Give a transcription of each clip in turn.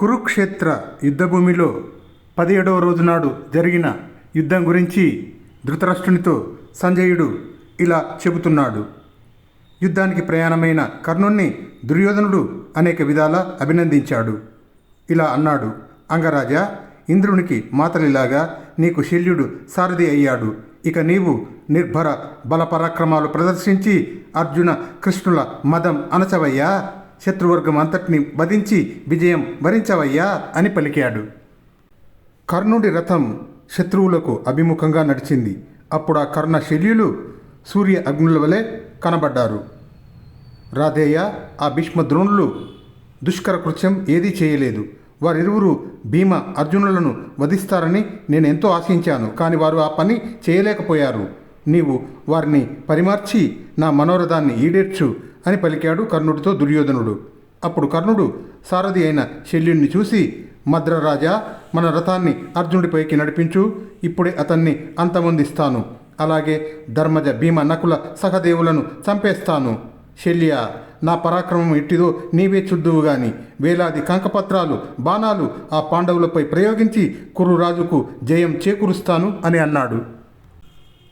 కురుక్షేత్ర యుద్ధభూమిలో పదిహేడవ రోజు నాడు జరిగిన యుద్ధం గురించి ధృతరాష్ట్రునితో సంజయుడు ఇలా చెబుతున్నాడు. యుద్ధానికి ప్రయాణమైన కర్ణుణ్ణి దుర్యోధనుడు అనేక విధాల అభినందించాడు. ఇలా అన్నాడు. అంగరాజా ఇంద్రునికి మాతలిలాగా నీకు శల్యుడు సారథి అయ్యాడు. ఇక నీవు నిర్భర బలపరాక్రమాలు ప్రదర్శించి అర్జున కృష్ణుల మదం అనచవయ్యా. శత్రువర్గం అంతటిని వధించి విజయం వరించవయ్యా అని పలికాడు. కర్ణుడి రథం శత్రువులకు అభిముఖంగా నడిచింది. అప్పుడు ఆ కర్ణ శల్యులు సూర్య అగ్నుల వలె కనబడ్డారు. రాధేయ ఆ భీష్మ ద్రోణులు దుష్కర కృత్యం ఏదీ చేయలేదు. వారిరువురు భీమ అర్జునులను వధిస్తారని నేను ఎంతో ఆశించాను. కానీ వారు ఆ పని చేయలేకపోయారు. నీవు వారిని పరిమార్చి నా మనోరథాన్ని ఈడేర్చు అని పలికాడు కర్ణుడితో దుర్యోధనుడు. అప్పుడు కర్ణుడు సారథి అయిన శల్యుణ్ణి చూసి మద్రరాజా మన రథాన్ని అర్జునుడిపైకి నడిపించు ఇప్పుడే అతన్ని అంతమొందిస్తాను. అలాగే ధర్మజ భీమ నకుల సహదేవులను చంపేస్తాను. శల్య నా పరాక్రమం ఎట్టిదో నీవే చుద్దువు గాని. వేలాది కంకపత్రాలు బాణాలు ఆ పాండవులపై ప్రయోగించి కురురాజుకు జయం చేకూరుస్తాను అని అన్నాడు.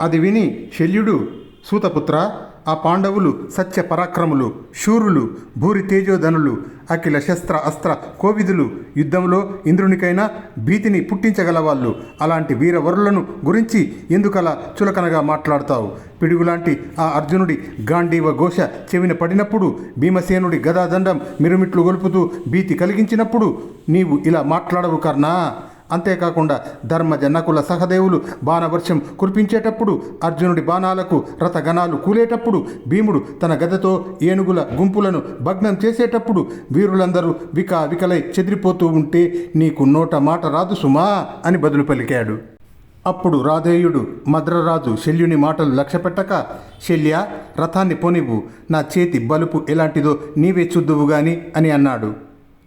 అది విని శల్యుడు సూతపుత్ర ఆ పాండవులు సత్య పరాక్రములు శూరులు భూరి తేజోధనులు అఖిల శస్త్ర అస్త్ర కోవిదులు యుద్ధంలో ఇంద్రునికైనా భీతిని పుట్టించగలవాళ్ళు. అలాంటి వీరవరులను గురించి ఎందుకలా చులకనగా మాట్లాడతావు? పిడుగులాంటి ఆ అర్జునుడి గాంధీవ ఘోష చెవిన పడినప్పుడు భీమసేనుడి గదాదండం మిరుమిట్లు గొలుపుతూ భీతి కలిగించినప్పుడు నీవు ఇలా మాట్లాడవు కర్ణా. అంతేకాకుండా ధర్మజ నకుల సహదేవులు బాణవర్షం కురిపించేటప్పుడు అర్జునుడి బాణాలకు రథగణాలు కూలేటప్పుడు భీముడు తన గదతో ఏనుగుల గుంపులను భగ్నం చేసేటప్పుడు వీరులందరూ వికా వికలై చెదిరిపోతూ ఉంటే నీకు నోట మాట రాదు సుమా అని బదులు పలికాడు. అప్పుడు రాధేయుడు మద్రరాజు శల్యుని మాటలు లక్ష్యపెట్టక శల్య రథాన్ని పోనివ్వు నా చేతి బలుపు ఎలాంటిదో నీవే చూద్దువు గాని అని అన్నాడు.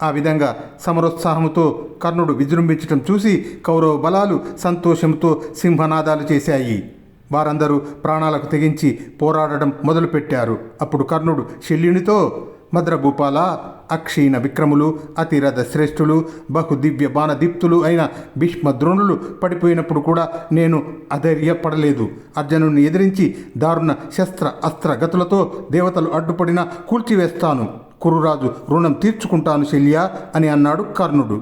ఆ విధంగా సమరోత్సాహముతో కర్ణుడు విజృంభించటం చూసి కౌరవ బలాలు సంతోషంతో సింహనాదాలు చేశాయి. వారందరూ ప్రాణాలకు తెగించి పోరాడడం మొదలుపెట్టారు. అప్పుడు కర్ణుడు శల్యునితో భద్రభూపాల అక్షీణ విక్రములు అతిరథ శ్రేష్ఠులు బహుదివ్య బాణదీప్తులు అయిన భీష్మ ద్రోణులు పడిపోయినప్పుడు కూడా నేను అధైర్యపడలేదు. అర్జునుని ఎదిరించి దారుణ శస్త్ర అస్త్రగతులతో దేవతలు అడ్డుపడిన కూల్చివేస్తాను. కురురాజు రుణం తీర్చుకుంటాను శల్య అని అన్నాడు కర్ణుడు.